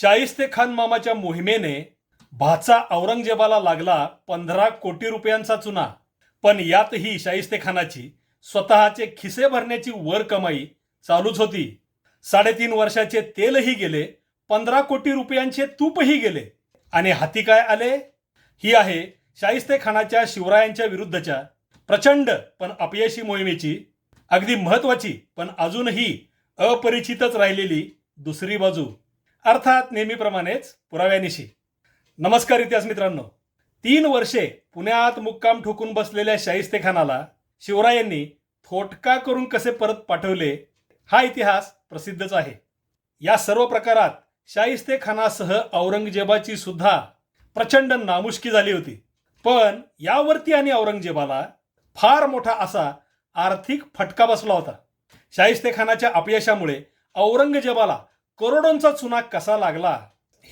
शाहिस्ते खान मामाच्या मोहिमेने भाचा औरंगजेबाला लागला पंधरा कोटी रुपयांचा चुना. पण यातही शाहिस्ते खानाची स्वतःचे खिसे भरण्याची वर कमाई चालूच होती. साडेतीन वर्षाचे तेलही गेले पंधरा कोटी रुपयांचे तूपही गेले. आणि हाती काय आले? ही आहे शाहिस्ते खानाच्या शिवरायांच्या विरुद्धच्या प्रचंड पण अपयशी मोहिमेची अगदी महत्वाची पण अजूनही अपरिचितच राहिलेली दुसरी बाजू. अर्थात नेहमीप्रमाणेच पुराव्यानिशी. नमस्कार इतिहास मित्रांनो. तीन वर्षे पुण्यात मुक्काम ठोकून बसलेल्या शाहिस्ते खानाला शिवरायांनी थोटका करून कसे परत पाठवले हा इतिहास प्रसिद्धच आहे. या सर्व प्रकारात शाहिस्ते खानासह औरंगजेबाची सुद्धा प्रचंड नामुष्की झाली होती. पण यावरती आणि औरंगजेबाला फार मोठा असा आर्थिक फटका बसला होता. शाहिस्ते खानाच्या अपयशामुळे औरंगजेबाला करोडोंचा चुना कसा लागला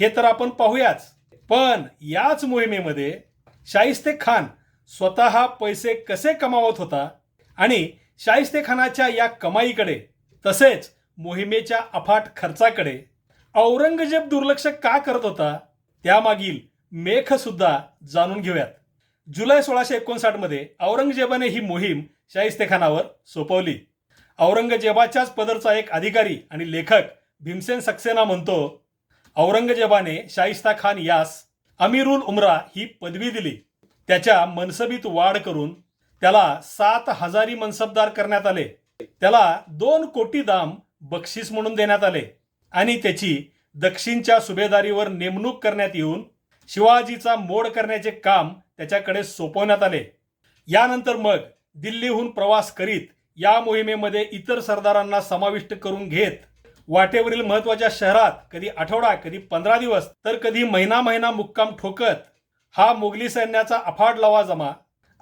हे तर आपण पाहूयाच. पण याच मोहिमेमध्ये शाहिस्ते खान स्वतः पैसे कसे कमावत होता आणि शाहिस्ते खानाच्या या कमाईकडे तसेच मोहिमेच्या अफाट खर्चाकडे औरंगजेब दुर्लक्ष का करत होता त्यामागील मेख सुद्धा जाणून घेऊयात. जुलै सोळाशे एकोणसाठमध्ये औरंगजेबाने ही मोहीम शाहिस्ते खानावर सोपवली. औरंगजेबाच्याच पदरचा एक अधिकारी आणि लेखक भीमसेन सक्सेना म्हणतो औरंगजेबाने शाहिस्ता खान यास अमीरुल उमरा ही पदवी दिली. त्याच्या मनसबीत वाढ करून त्याला सात हजारी मनसबदार करण्यात आले. त्याला दोन कोटी दाम बक्षीस म्हणून देण्यात आले आणि त्याची दक्षिणच्या सुभेदारीवर नेमणूक करण्यात येऊन शिवाजीचा मोड करण्याचे काम त्याच्याकडे सोपवण्यात आले. यानंतर मग दिल्लीहून प्रवास करीत या मोहिमेमध्ये इतर सरदारांना समाविष्ट करून घेत वाटेवरील महत्त्वाच्या शहरात कधी आठवडा कधी पंधरा दिवस तर कधी महिना महिना मुक्काम ठोकत हा मोगली सैन्याचा अफाट लवाजमा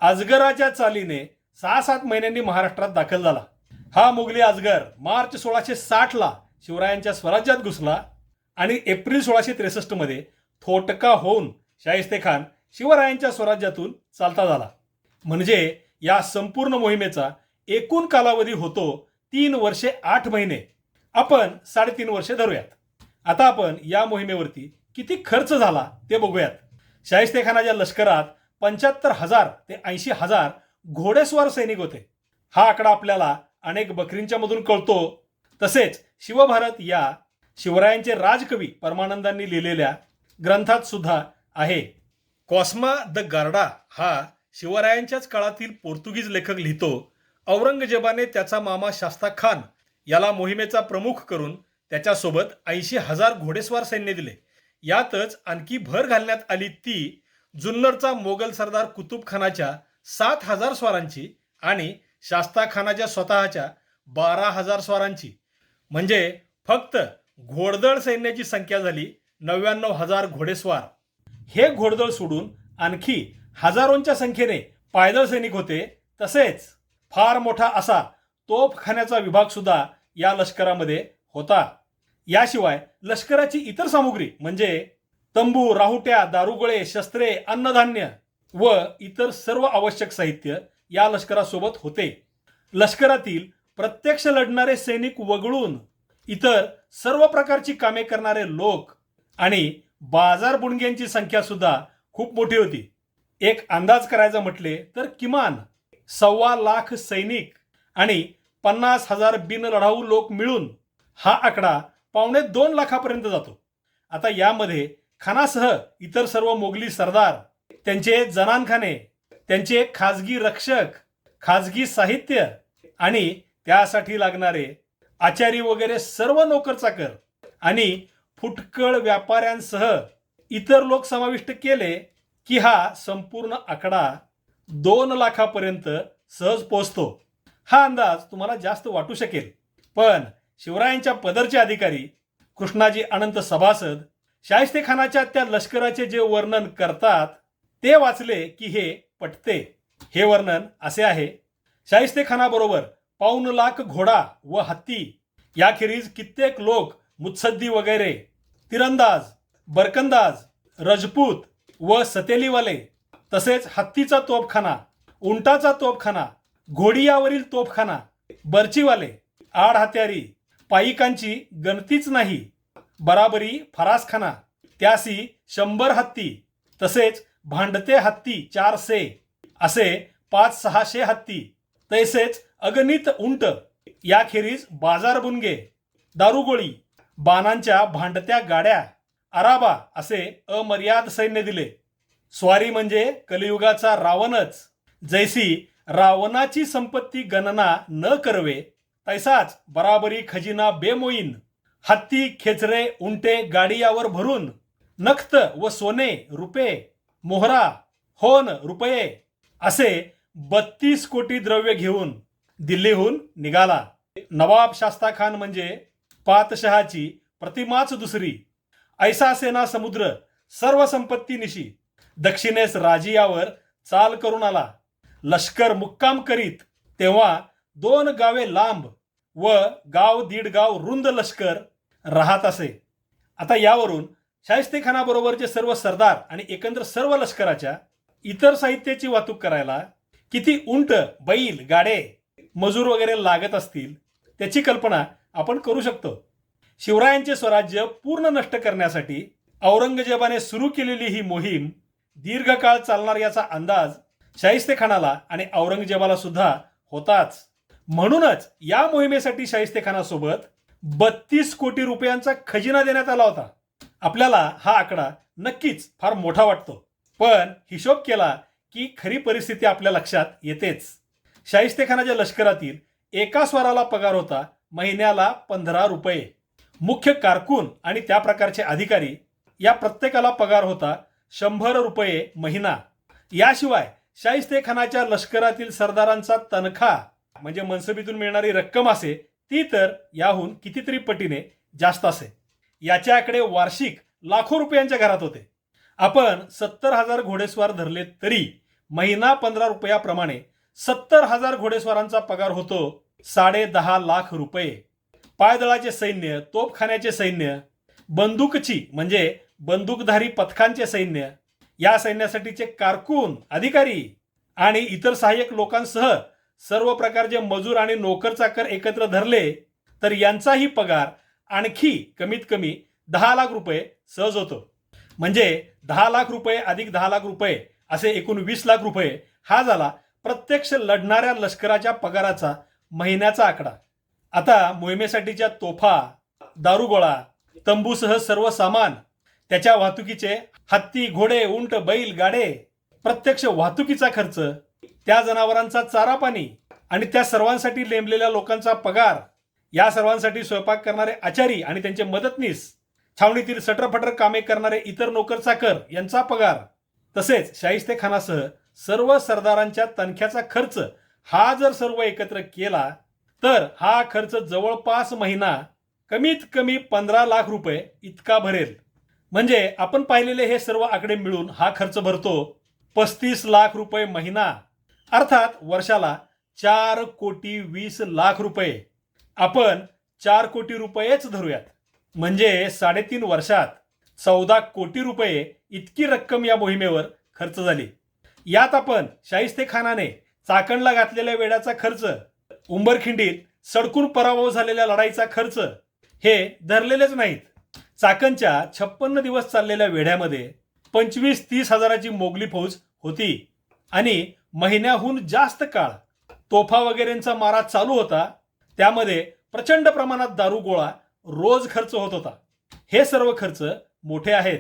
अजगराच्या चालीने सहा सात महिन्यांनी महाराष्ट्रात दाखल झाला. हा मोगली अजगर मार्च सोळाशे साठला शिवरायांच्या स्वराज्यात घुसला आणि एप्रिल सोळाशे त्रेसष्टमध्ये थोटका होऊन शाहिस्ते खान शिवरायांच्या स्वराज्यातून चालता झाला. म्हणजे या संपूर्ण मोहिमेचा एकूण कालावधी होतो तीन वर्षे आठ महिने. आपण साडेतीन वर्षे धरूयात. आता आपण या मोहिमेवरती किती खर्च झाला ते बघूयात. शाहिस्तेखानाच्या लष्करात पंच्याहत्तर हजार ते ऐंशी हजार घोडेस्वार सैनिक होते. हा आकडा आपल्याला अनेक बकरींच्या मधून कळतो. तसेच शिवभारत या शिवरायांचे राजकवी परमानंदांनी लिहिलेल्या ग्रंथात सुद्धा आहे. कॉस्मा द गार्डा हा शिवरायांच्याच काळातील पोर्तुगीज लेखक लिहितो. औरंगजेबाने त्याचा मामा शास्ता खान याला मोहिमेचा प्रमुख करून त्याच्यासोबत ऐंशी हजार घोडेस्वार सैन्य दिले. यातच आणखी भर घालण्यात आली ती जुन्नरचा मोगल सरदार कुतुब खानाच्या सात हजार स्वारांची आणि शास्ता खानाच्या स्वतःच्या बारा हजार स्वारांची. म्हणजे फक्त घोडदळ सैन्याची संख्या झाली नव्याण्णव हजार घोडेस्वार. हे घोडदळ सोडून आणखी हजारोंच्या संख्येने पायदळ सैनिक होते तसेच फार मोठा असा तोफखान्याचा विभाग सुद्धा या लष्करामध्ये होता. याशिवाय लष्कराची इतर सामुग्री म्हणजे तंबू राहुट्या दारुगोळे शस्त्रे अन्नधान्य व इतर सर्व आवश्यक साहित्य या लष्करासोबत होते. लष्करातील प्रत्यक्ष लढणारे सैनिक वगळून इतर सर्व प्रकारची कामे करणारे लोक आणि बाजार बुणग्यांची संख्या सुद्धा खूप मोठी होती. एक अंदाज करायचा म्हटले तर किमान सव्वा लाख सैनिक आणि पन्नास हजार बिनलढाऊ लोक मिळून हा आकडा पावणे दोन लाखापर्यंत जातो. आता यामध्ये खानासह इतर सर्व मोगली सरदार त्यांचे जनानखाने त्यांचे खाजगी रक्षक खाजगी साहित्य आणि त्यासाठी लागणारे आचारी वगैरे सर्व नोकर चाकर आणि फुटकळ व्यापाऱ्यांसह इतर लोक समाविष्ट केले की हा संपूर्ण आकडा दोन लाखापर्यंत सहज पोचतो हा अंदाज तुम्हाला जास्त वाटू शकेल. पण शिवरायांच्या पदरचे अधिकारी कृष्णाजी अनंत सभासद शाहिस्तेखानाच्या त्या लष्कराचे जे वर्णन करतात ते वाचले की हे पटते. हे वर्णन असे आहे. शाहिस्तेखानाबरोबर पाऊन लाख घोडा व हत्ती याखेरीज कित्येक लोक मुत्सद्दी वगैरे तिरंदाज बरकंदाज रजपूत व सतेलीवाले तसेच हत्तीचा तोफखाना उंटाचा तोफखाना घोडियावरील तोफखाना बर्चीवाले आड हत्यारी पायिकांची गणतीच नाही. बराबरी फरासखाना त्यासी शंभर हत्ती तसेच भांडते हत्ती चारशे असे पाच सहाशे हत्ती तसेच अगणित उंट याखेरीज बाजार बुनगे दारुगोळी बाणांच्या भांडत्या गाड्या अराबा असे अमर्याद सैन्य दिले. स्वारी म्हणजे कलियुगाचा रावणच. जैसी रावणाची संपत्ती गणना न करवे तैसाच बराबरी खजिना बेमोईन हत्ती खेचरे उंटे गाडी यावर भरून नख्त व सोने रुपे मोहरा होन रुपये असे बत्तीस कोटी द्रव्य घेऊन दिल्लीहून निघाला. नवाब शास्ता खान म्हणजे पातशहाची प्रतिमाच दुसरी. ऐसा सेना समुद्र सर्व संपत्ती निशी. दक्षिणेस राजियावर चाल करून आला. लष्कर मुक्काम करीत तेव्हा दोन गावे लांब व गाव दीड गाव रुंद लष्कर राहत असे. आता यावरून शाहिस्तेखानाबरोबरचे सर्व सरदार आणि एकंदर सर्व लष्कराच्या इतर साहित्याची वाहतूक करायला किती उंट बैल गाडे मजूर वगैरे लागत असतील त्याची कल्पना आपण करू शकतो. शिवरायांचे स्वराज्य पूर्ण नष्ट करण्यासाठी औरंगजेबाने सुरू केलेली ही मोहीम दीर्घकाळ चालणार याचा अंदाज शाहिस्तेखानाला आणि औरंगजेबाला सुद्धा होताच. म्हणूनच या मोहिमेसाठी शाहिस्तेखानासोबत बत्तीस कोटी रुपयांचा खजिना देण्यात आला होता. आपल्याला हा आकडा नक्कीच फार मोठा वाटतो. पण हिशोब केला की खरी परिस्थिती आपल्या लक्षात येतेच. शाहिस्तेखानाच्या लष्करातील एका स्वराला पगार होता महिन्याला पंधरा रुपये. मुख्य कारकून आणि त्या प्रकारचे अधिकारी या प्रत्येकाला पगार होता शंभर रुपये महिना. याशिवाय शाहिस्तेखानाच्या लष्करातील सरदारांचा तनखा म्हणजे मनसबीतून मिळणारी रक्कम असे ती तर याहून कितीतरी पटीने जास्त असे. याच्याकडे वार्षिक लाखो रुपयांच्या घरात होते. आपण सत्तर हजार घोडेस्वार धरले तरी महिना पंधरा रुपयाप्रमाणे सत्तर हजार घोडेस्वारांचा पगार होतो साडे दहा लाख रुपये. पायदळाचे सैन्य तोपखान्याचे सैन्य बंदूकची म्हणजे बंदूकधारी पथकांचे सैन्य या सैन्यासाठीचे कारकून अधिकारी आणि इतर सहाय्यक लोकांसह सर्व प्रकारचे मजूर आणि नोकर चाकर एकत्र धरले तर यांचाही पगार आणखी कमीत कमी दहा लाख रुपये सहज होतो. म्हणजे दहा लाख रुपये अधिक दहा लाख रुपये असे एकूण वीस लाख रुपये हा झाला प्रत्यक्ष लढणाऱ्या लष्कराच्या पगाराचा महिन्याचा आकडा. आता मोहिमेसाठीच्या तोफा दारुगोळा तंबूसह सर्व सामान त्याच्या वाहतुकीचे हत्ती घोडे उंट बैल गाडे प्रत्यक्ष वाहतुकीचा खर्च त्या जनावरांचा चारा पाणी आणि त्या सर्वांसाठी लेमलेल्या लोकांचा पगार या सर्वांसाठी स्वयंपाक करणारे आचारी आणि त्यांचे मदतनीस छावणीतील सटरफटर कामे करणारे इतर नोकर चाकर यांचा पगार. तसेच शाहिस्ते खानासह सर्व सरदारांच्या तनख्याचा खर्च हा जर सर्व एकत्र केला तर हा खर्च जवळपास महिना कमीत कमी पंधरा लाख रुपये इतका भरेल. म्हणजे आपण पाहिलेले हे सर्व आकडे मिळून हा खर्च भरतो पस्तीस लाख रुपये महिना. अर्थात वर्षाला चार कोटी वीस लाख रुपये. आपण चार कोटी रुपयेच धरूयात. म्हणजे साडेतीन वर्षात चौदा कोटी रुपये इतकी रक्कम या मोहिमेवर खर्च झाली. यात आपण शाहिस्ते खानाने चाकणला घातलेल्या वेळाचा खर्च उंबरखिंडीत सडकून पराभव झालेल्या लढाईचा खर्च हे धरलेलेच नाहीत. चाकणच्या छप्पन्न दिवस चाललेल्या वेढ्यामध्ये पंचवीस तीस हजाराची मोगली फौज होती. आणि महिन्याहून जास्त काळ तोफा वगैरेंचा मारा चालू होता. त्यामध्ये प्रचंड प्रमाणात दारुगोळा रोज खर्च होत होता. हे सर्व खर्च मोठे आहेत.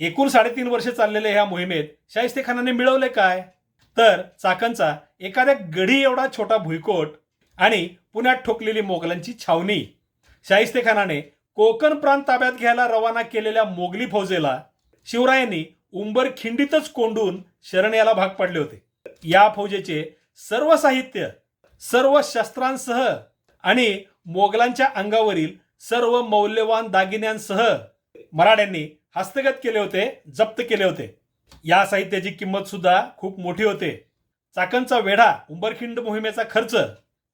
एकूण साडेतीन वर्षे चाललेल्या ह्या मोहिमेत शाहिस्ते खानाने मिळवले काय? तर चाकणचा एखाद्या गढी एवढा छोटा भुईकोट आणि पुण्यात ठोकलेली मोगलांची छावणी शाहिस्ते खानाने कोकण प्रांत ताब्यात घ्यायला रवाना केलेल्या मोगली फौजेला शिवरायांनी उंबर खिंडीतच कोंडून शरण याला भाग पाडले होते. या फौजेचे सर्व साहित्य सर्व शस्त्रांसह आणि मोगलांच्या अंगावरील सर्व मौल्यवान दागिन्यांसह मराठ्यांनी हस्तगत केले होते जप्त केले होते. या साहित्याची किंमत सुद्धा खूप मोठी होते. चाकणचा वेढा उंबरखिंड मोहिमेचा खर्च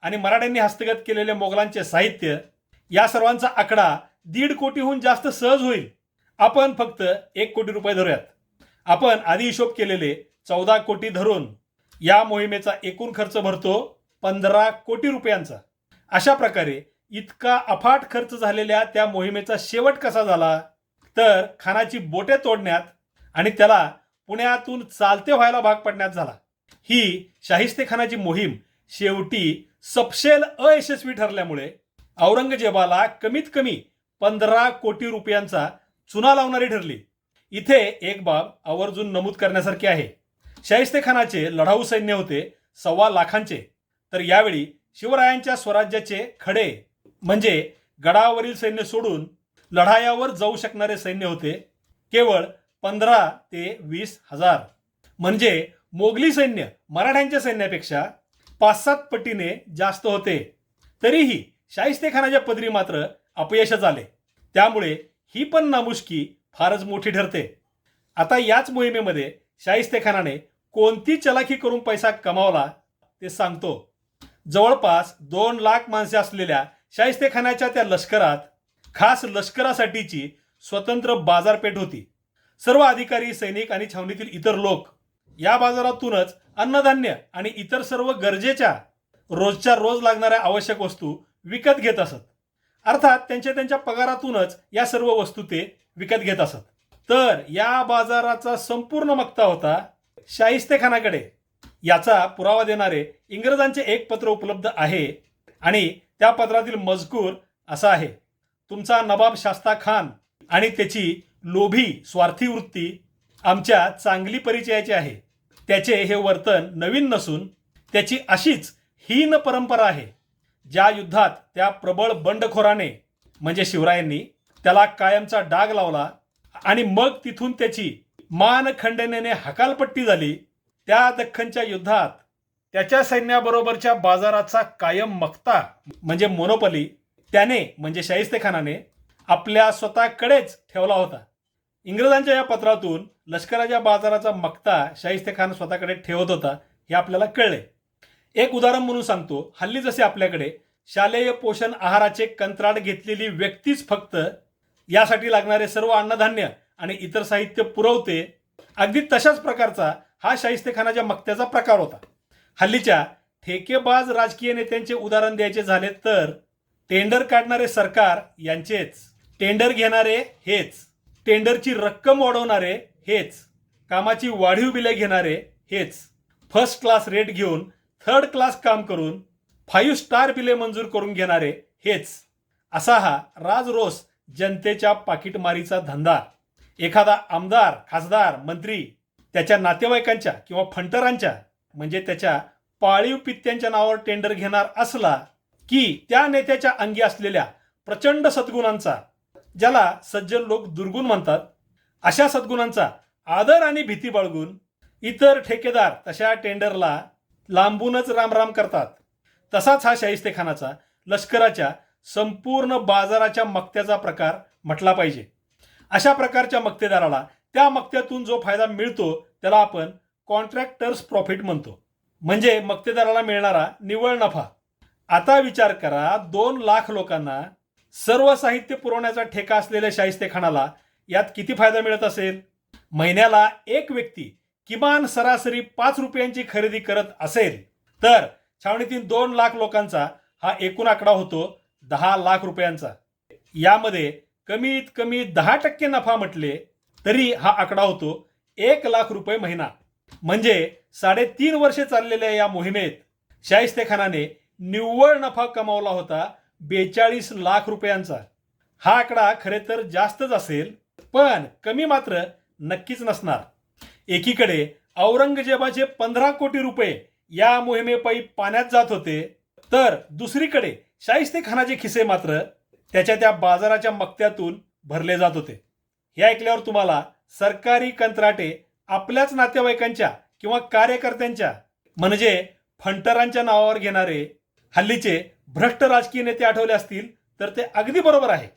आणि मराठ्यांनी हस्तगत केलेले मोगलांचे साहित्य या सर्वांचा आकडा दीड कोटीहून जास्त सहज होईल. आपण फक्त एक कोटी रुपये धरूयात. आपण आधी हिशोब केलेले चौदा कोटी धरून या मोहिमेचा एकूण खर्च भरतो पंधरा कोटी रुपयांचा. अशा प्रकारे इतका अफाट खर्च झालेल्या त्या मोहिमेचा शेवट कसा झाला? तर खानाची बोटे तोडण्यात आणि त्याला पुण्यातून चालते व्हायला भाग पडण्यात झाला. ही शाहिस्ते खानाची मोहीम शेवटी सपशेल अयशस्वी ठरल्यामुळे औरंगजेबाला कमीत कमी पंधरा कोटी रुपयांचा चुना लावणारी ठरली. इथे एक बाब आवर्जून नमूद करण्यासारखी आहे. शाहिस्तेखानाचे लढाऊ सैन्य होते सव्वा लाखांचे. तर यावेळी शिवरायांच्या स्वराज्याचे खडे म्हणजे गडावरील सैन्य सोडून लढायावर जाऊ शकणारे सैन्य होते केवळ पंधरा ते वीस हजार. म्हणजे मोगली सैन्य मराठ्यांच्या सैन्यापेक्षा पाच सात पटीने जास्त होते. तरीही शाहिस्तेखानाच्या पदरी मात्र अपयशच आले. त्यामुळे ही पण नामुष्की फारच मोठी ठरते. आता याच मोहिमेमध्ये शाहिस्तेखानाने कोणती चलाखी करून पैसा कमावला ते सांगतो. जवळपास दोन लाख माणसे असलेल्या शाहिस्तेखानाच्या त्या लष्करात खास लष्करासाठीची स्वतंत्र बाजारपेठ होती. सर्व अधिकारी सैनिक आणि छावणीतील इतर लोक या बाजारातूनच अन्नधान्य आणि इतर सर्व गरजेच्या रोजच्या रोज लागणाऱ्या आवश्यक वस्तू विकत घेत असत. अर्थात त्यांच्या त्यांच्या पगारातूनच या सर्व वस्तू ते विकत घेत असत. तर या बाजाराचा संपूर्ण मक्ता होता शाहिस्तेखानाकडे. याचा पुरावा देणारे इंग्रजांचे एक पत्र उपलब्ध आहे आणि त्या पत्रातील मजकूर असा आहे. तुमचा नवाब शास्ता खान आणि त्याची लोभी स्वार्थी वृत्ती आमच्या चांगली परिचयाची आहे. त्याचे हे वर्तन नवीन नसून त्याची अशीच हीन परंपरा आहे. ज्या युद्धात त्या प्रबळ बंडखोराने म्हणजे शिवरायांनी त्याला कायमचा डाग लावला आणि मग तिथून त्याची मानखंडनेने हकालपट्टी झाली त्या दख्खनच्या युद्धात त्याच्या सैन्याबरोबरच्या बाजाराचा कायम मक्ता म्हणजे मोनोपली त्याने म्हणजे शाहिस्ते खानाने आपल्या स्वतःकडेच ठेवला होता. इंग्रजांच्या या पत्रातून लष्कराच्या बाजाराचा मक्ता शाहिस्ते खान स्वतःकडे ठेवत होता हे आपल्याला कळले. एक उदाहरण म्हणून सांगतो. हल्ली जसे आपल्याकडे शालेय पोषण आहाराचे कंत्राट घेतलेली व्यक्तीच फक्त यासाठी लागणारे सर्व अन्नधान्य आणि इतर साहित्य पुरवते. अगदी तशाच प्रकारचा हा शाहिस्तेखानाच्या मक्त्याचा प्रकार होता. हल्लीच्या ठेकेबाज राजकीय नेत्यांचे उदाहरण द्यायचे झाले तर टेंडर काढणारे सरकार यांचेच टेंडर घेणारे हेच टेंडरची रक्कम वाढवणारे हेच कामाची वाढीव बिले घेणारे हेच फर्स्ट क्लास रेट घेऊन थर्ड क्लास काम करून फाईव्ह स्टार बिले मंजूर करून घेणारे हेच असा हा राजरोस जनतेच्या पाकिटमारीचा धंदा. एखादा आमदार खासदार मंत्री त्याच्या नातेवाईकांच्या किंवा फंटरांच्या म्हणजे त्याच्या पाळीव पित्यांच्या नावावर टेंडर घेणार असला की त्या नेत्याच्या अंगी असलेल्या प्रचंड सद्गुणांचा ज्याला सज्जन लोक दुर्गुण म्हणतात अशा सद्गुणांचा आदर आणि भीती बाळगून इतर ठेकेदार तशा टेंडरला लांबूनच रामराम करतात. तसाच हा शाहिस्तेखानाचा लष्कराच्या संपूर्ण बाजाराच्या मक्त्याचा प्रकार म्हटला पाहिजे. अशा प्रकारच्या मक्तेदाराला त्या मक्त्यातून जो फायदा मिळतो त्याला आपण कॉन्ट्रॅक्टर्स प्रॉफिट म्हणतो. म्हणजे मक्तेदाराला मिळणारा निव्वळ नफा. आता विचार करा दोन लाख लोकांना सर्व साहित्य पुरवण्याचा ठेका असलेल्या शाहिस्तेखानाला यात किती फायदा मिळत असेल? महिन्याला एक व्यक्ती किमान सरासरी पाच रुपयांची खरेदी करत असेल तर छावणीतील दोन लाख लोकांचा हा एकूण आकडा होतो दहा लाख रुपयांचा. यामध्ये कमीत कमी दहा टक्के नफा म्हटले तरी हा आकडा होतो एक लाख रुपये महिना. म्हणजे साडेतीन वर्षे चाललेल्या या मोहिमेत शाहिस्ते खानाने निव्वळ नफा कमावला होता बेचाळीस लाख रुपयांचा. हा आकडा खरे तर जास्तच असेल पण कमी मात्र नक्कीच नसणार. एकीकडे औरंगजेबाचे पंधरा कोटी रुपये या मोहिमेपायी पाण्यात जात होते तर दुसरीकडे शाहिस्ते खानाचे खिसे मात्र त्याच्या त्या बाजाराच्या मक्त्यातून भरले जात होते. हे ऐकल्यावर तुम्हाला सरकारी कंत्राटे आपल्याच नातेवाईकांच्या किंवा कार्यकर्त्यांच्या म्हणजे फंटरांच्या नावावर घेणारे हल्लीचे भ्रष्ट राजकीय नेते आठवले असतील तर ते अगदी बरोबर आहे.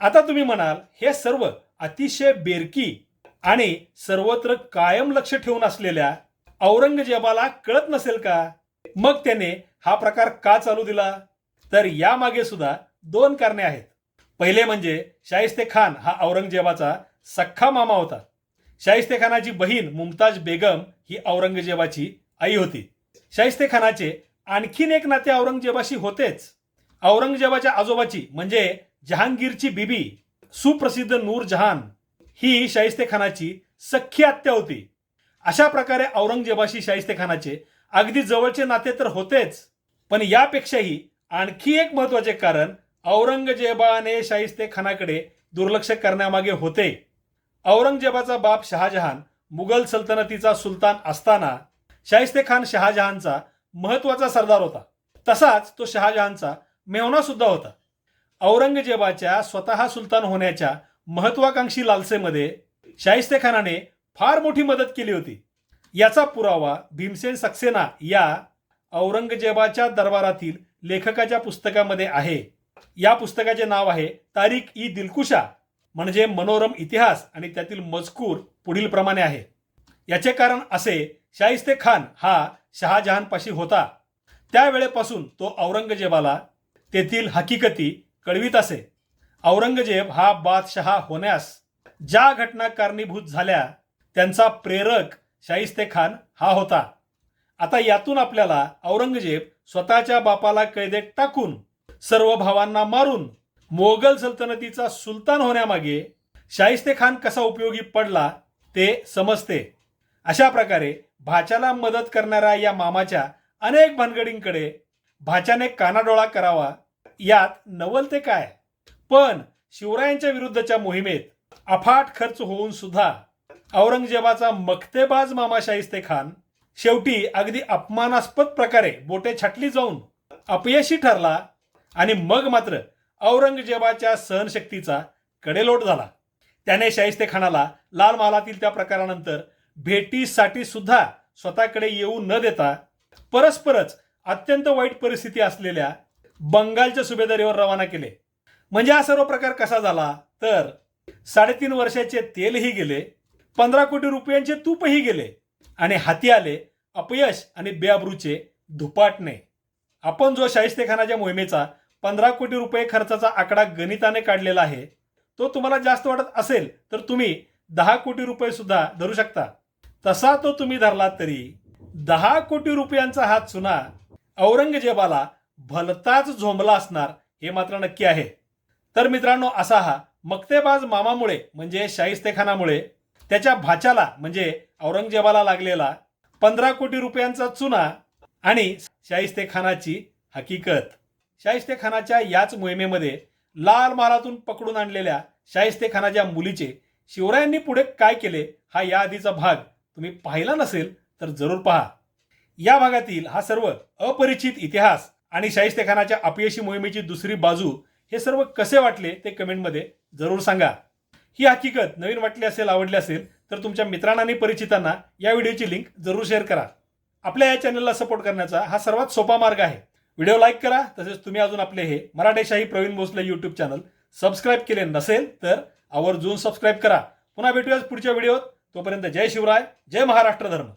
आता तुम्ही म्हणाल हे सर्व अतिशय बेरकी आणि सर्वत्र कायम लक्ष ठेवून असलेल्या औरंगजेबाला कळत नसेल का? मग त्याने हा प्रकार का चालू दिला? तर यामागे सुद्धा दोन कारणे आहेत. पहिले म्हणजे शाहिस्ते खान हा औरंगजेबाचा सख्खा मामा होता. शाहिस्ते खानाची बहीण मुमताज बेगम ही औरंगजेबाची आई होती. शाहिस्ते खानाचे आणखीन एक नाते औरंगजेबाशी होतेच. औरंगजेबाच्या आजोबाची म्हणजे जहांगीरची बीबी सुप्रसिद्ध नूर जहान ही शाहिस्ते खानाची सख्खी आत्या होती. अशा प्रकारे औरंगजेबाशी शाहिस्ते खानाचे अगदी जवळचे नाते तर होतेच पण यापेक्षाही आणखी एक महत्त्वाचे कारण औरंगजेबाने शाहिस्ते खानाकडे दुर्लक्ष करण्यामागे होते. औरंगजेबाचा बाप शहाजहान मुघल सल्तनतीचा सुलतान असताना शाहिस्ते खान शहाजहानचा महत्त्वाचा सरदार होता. तसाच तो शहाजहानचा मेहना सुद्धा होता. औरंगजेबाच्या स्वतः सुलतान होण्याच्या महत्वाकांक्षी लालसेमध्ये शाहिस्ते खानाने फार मोठी मदत केली होती. याचा पुरावा भीमसेन सक्सेना या औरंगजेबाच्या दरबारातील लेखकाच्या पुस्तकामध्ये आहे. या पुस्तकाचे नाव आहे तारीख ई दिलकुशा म्हणजे मनोरम इतिहास आणि त्यातील मजकूर पुढील प्रमाणे आहे. याचे कारण असे शाहिस्ते खान हा शहाजहानपाशी होता. त्यावेळेपासून तो औरंगजेबाला तेथील हकीकती कळवित असे. औरंगजेब हा बादशहा होण्यास ज्या घटना कारणीभूत झाल्या त्यांचा प्रेरक शाहिस्ते खान हा होता. आता यातून आपल्याला औरंगजेब स्वतःच्या बापाला कैदेत टाकून सर्व भावांना मारून मोगल सल्तनतीचा सुलतान होण्यामागे शाहिस्ते खान कसा उपयोगी पडला ते समजते. अशा प्रकारे भाच्याला मदत करणाऱ्या या मामाच्या अनेक भानगडींकडे भाच्याने कानाडोळा करावा. यात नवल ते काय? पण शिवरायांच्या विरुद्धच्या मोहिमेत अफाट खर्च होऊन सुद्धा औरंगजेबाचा मक्तेबाज मामा शाहिस्ते खान शेवटी अगदी अपमानास्पद प्रकारे बोटे छाटली जाऊन अपयशी ठरला आणि मग मात्र औरंगजेबाच्या सहनशक्तीचा कडेलोट झाला. त्याने शाहिस्ते खानाला लाल महालातील त्या प्रकारानंतर भेटीसाठी सुद्धा स्वतःकडे येऊ न देता परस्परच अत्यंत वाईट परिस्थिती असलेल्या बंगालच्या सुभेदारीवर रवाना केले. म्हणजे हा सर्व प्रकार कसा झाला? तर साडेतीन वर्षाचे तेलही गेले पंधरा कोटी रुपयांचे तूपही गेले आणि हाती आले अपयश आणि बेअब्रूचे धुपाटणे. आपण जो शाहिस्तेखानाच्या मोहिमेचा पंधरा कोटी रुपये खर्चाचा आकडा गणिताने काढलेला आहे तो तुम्हाला जास्त वाटत असेल तर तुम्ही दहा कोटी रुपये सुद्धा धरू शकता. तसा तो तुम्ही धरलात तरी दहा कोटी रुपयांचा हा चुना औरंगजेबाला भलताच झोंबला असणार हे मात्र नक्की आहे. तर मित्रांनो असा हा मक्तेबाज मामामुळे म्हणजे शाहिस्तेखानामुळे त्याच्या भाच्याला म्हणजे औरंगजेबाला लागलेला पंधरा कोटी रुपयांचा चुना आणि शाहिस्तेखानाची हकीकत. शाहिस्तेखानाच्या याच मोहिमेमध्ये लाल महालातून पकडून आणलेल्या शाहिस्तेखानाच्या मुलीचे शिवरायांनी पुढे काय केले हा या आधीचा भाग. तुम्ही पाहिला नसेल तर जरूर पहा. या भागातील हा सर्व अपरिचित इतिहास आणि शाहिस्तेखानाच्या अपयशी मोहिमेची दुसरी बाजू हे सर्व कसे वाटले ते कमेंटमध्ये जरूर सांगा. ही हकीकत नवीन वाटली असेल आवडली असेल तर तुमच्या मित्रांना आणि परिचितांना या व्हिडिओची लिंक जरूर शेअर करा. आपल्या या चॅनलला सपोर्ट करण्याचा हा सर्वात सोपा मार्ग आहे. व्हिडिओ लाईक करा तसेच तुम्ही अजून आपले हे Maratheshahi Pravin Bhosale YouTube channel subscribe केले नसेल तर आवर्जून सबस्क्राईब करा. पुन्हा भेटूयाच पुढच्या व्हिडिओत. तोपर्यंत जय शिवराय जय महाराष्ट्र धर्म.